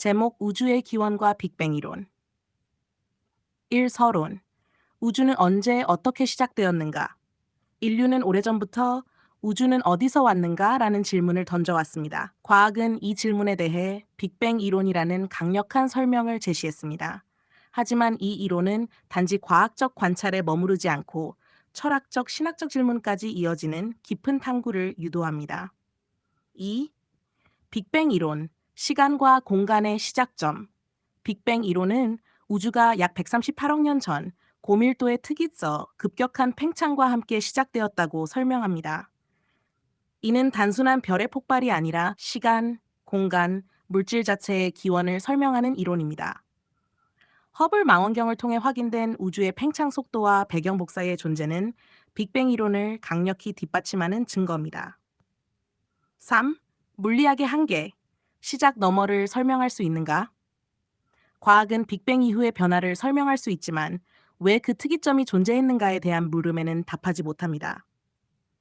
제목 우주의 기원과 빅뱅 이론 1. 서론 우주는 언제 어떻게 시작되었는가? 인류는 오래전부터 우주는 어디서 왔는가? 라는 질문을 던져왔습니다. 과학은 이 질문에 대해 빅뱅 이론이라는 강력한 설명을 제시했습니다. 하지만 이 이론은 단지 과학적 관찰에 머무르지 않고 철학적, 신학적 질문까지 이어지는 깊은 탐구를 유도합니다. 2. 빅뱅 이론, 시간과 공간의 시작점. 빅뱅 이론은 우주가 약 138억 년 전 고밀도의 특이서 급격한 팽창과 함께 시작되었다고 설명합니다. 이는 단순한 별의 폭발이 아니라 시간, 공간, 물질 자체의 기원을 설명하는 이론입니다. 허블 망원경을 통해 확인된 우주의 팽창 속도와 배경 복사의 존재는 빅뱅 이론을 강력히 뒷받침하는 증거입니다. 3. 물리학의 한계. 시작 너머를 설명할 수 있는가? 과학은 빅뱅 이후의 변화를 설명할 수 있지만 왜 그 특이점이 존재했는가에 대한 물음에는 답하지 못합니다.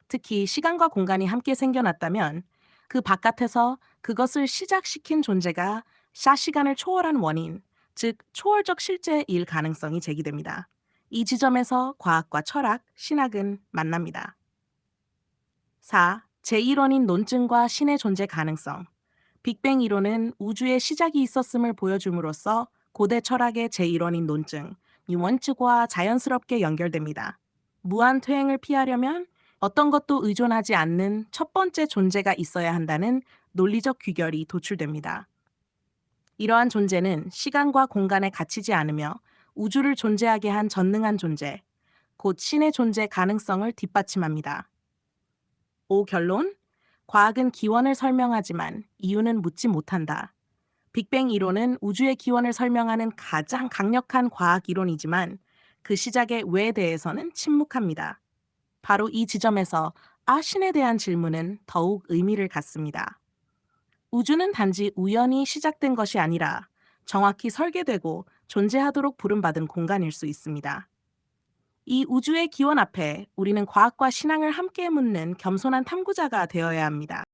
특히 시간과 공간이 함께 생겨났다면 그 바깥에서 그것을 시작시킨 존재가 샤시간을 초월한 원인, 즉 초월적 실제일 가능성이 제기됩니다. 이 지점에서 과학과 철학, 신학은 만납니다. 4. 제1원인 논증과 신의 존재 가능성. 빅뱅 이론은 우주의 시작이 있었음을 보여줌으로써 고대 철학의 제1원인 논증, 유원칙과 자연스럽게 연결됩니다. 무한 퇴행을 피하려면 어떤 것도 의존하지 않는 첫 번째 존재가 있어야 한다는 논리적 귀결이 도출됩니다. 이러한 존재는 시간과 공간에 갇히지 않으며 우주를 존재하게 한 전능한 존재, 곧 신의 존재 가능성을 뒷받침합니다. 5. 결론? 과학은 기원을 설명하지만 이유는 묻지 못한다. 빅뱅 이론은 우주의 기원을 설명하는 가장 강력한 과학 이론이지만 그 시작의 왜에 대해서는 침묵합니다. 바로 이 지점에서 아신에 대한 질문은 더욱 의미를 갖습니다. 우주는 단지 우연히 시작된 것이 아니라 정확히 설계되고 존재하도록 부름받은 공간일 수 있습니다. 이 우주의 기원 앞에 우리는 과학과 신앙을 함께 묻는 겸손한 탐구자가 되어야 합니다.